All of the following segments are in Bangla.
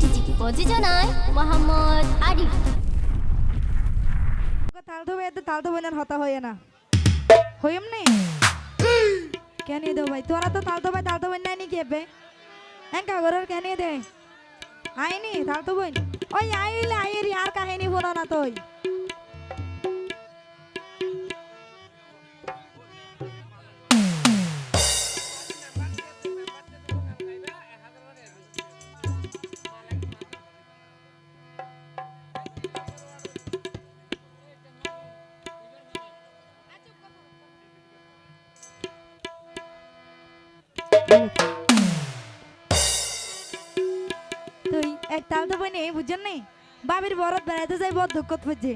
চিঠি প্রযোজনায় মোহাম্মদ আরিফ। তালতো ভাই এত হতা হয়ে না। দে ভাই? তোরা তো বোন নাই নি কেবে হ্যাঁ ঘরের কেন দে? আইনি তালতো বোন ওই আইলে আইরি আর কাহিনী বলো না তুই। তুই এক বোন এই বুঝছেন নি? বাবির বরত বেড়াইতে যাই, বড় দুঃখত বুঝছে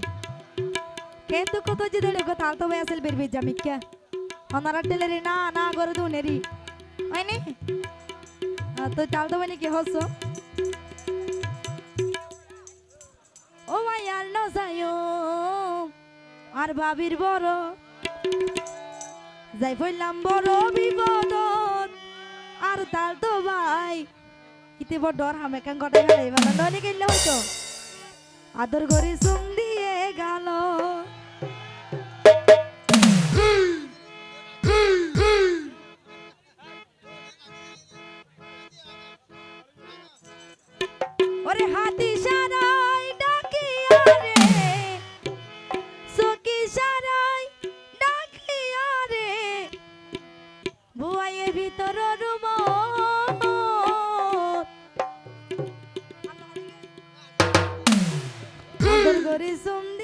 কে দুঃখত হচ্ছে দিলে গো তালতো ভাই আসল বের বের জামিকা অনারা টেলেরি না না করে দুনেরি হয়নি তুই তালতো বোন কি হস? ও ভাই, আর ন যাইও। আর বাবির বড় যাই ফেললাম বড় বিপদত আর তাল তো ভাই। ইতে বড় ডর, হামে কান গটাই ফেলে এবার ননি গেলে হয়তো আদর করে সুম দিয়ে গেল। ওরে হাতি সারাই ডাকিয়া রে। সকি সারাই ডাকিয়া রে। বুয়াইয়ের ভিতর horizonte.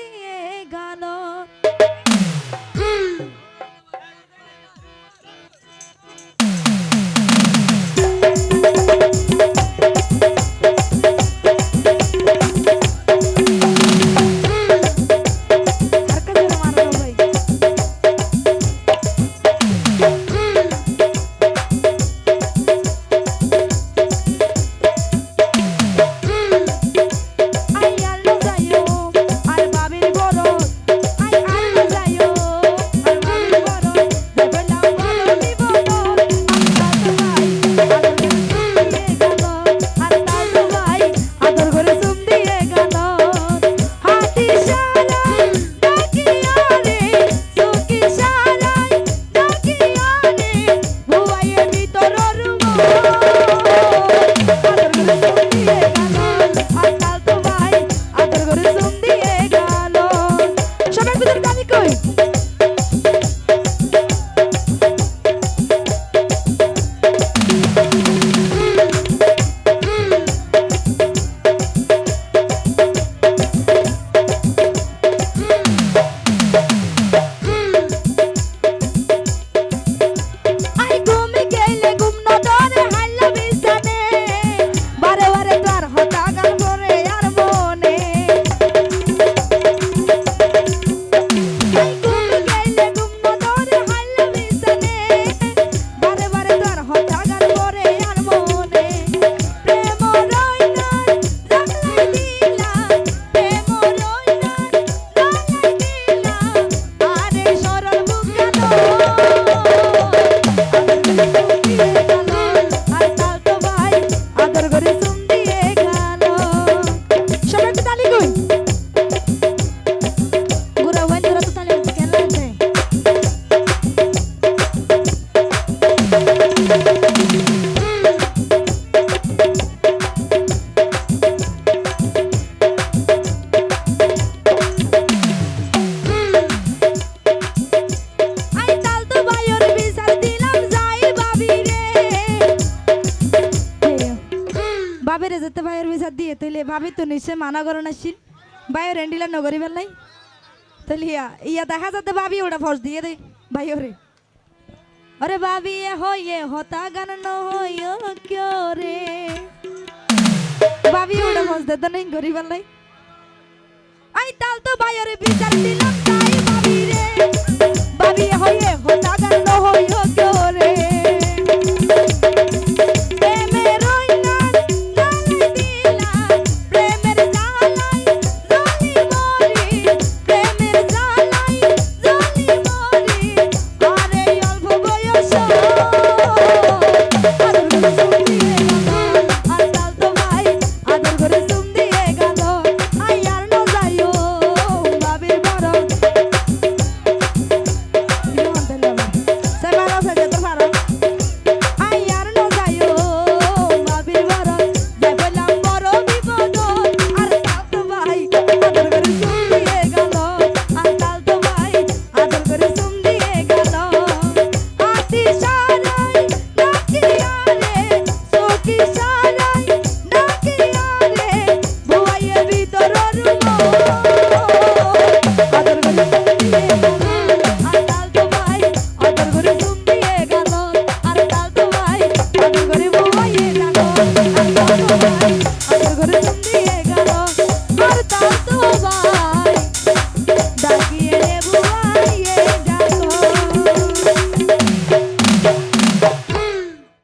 ভাবি তো নিশ্চয় মানা করো না শিল ভাইয়ের এন্ডিলা নগরি বেলাই তাহলে ইয়া ইয়া দেখা যাতে ভাবি ওটা ফস দিয়ে দে ভাইয়রে আরে ভাবি, এ হইয়ে হতা গান ন হইয় কিয় রে? ভাবি ওটা ফস দে তো নেই গরি বেলাই আই, তাল তো ভাইয়ের বিচার দিলাম যাই ভাবি রে ভাবি, এ হইয়ে হতা গান ন Thank you.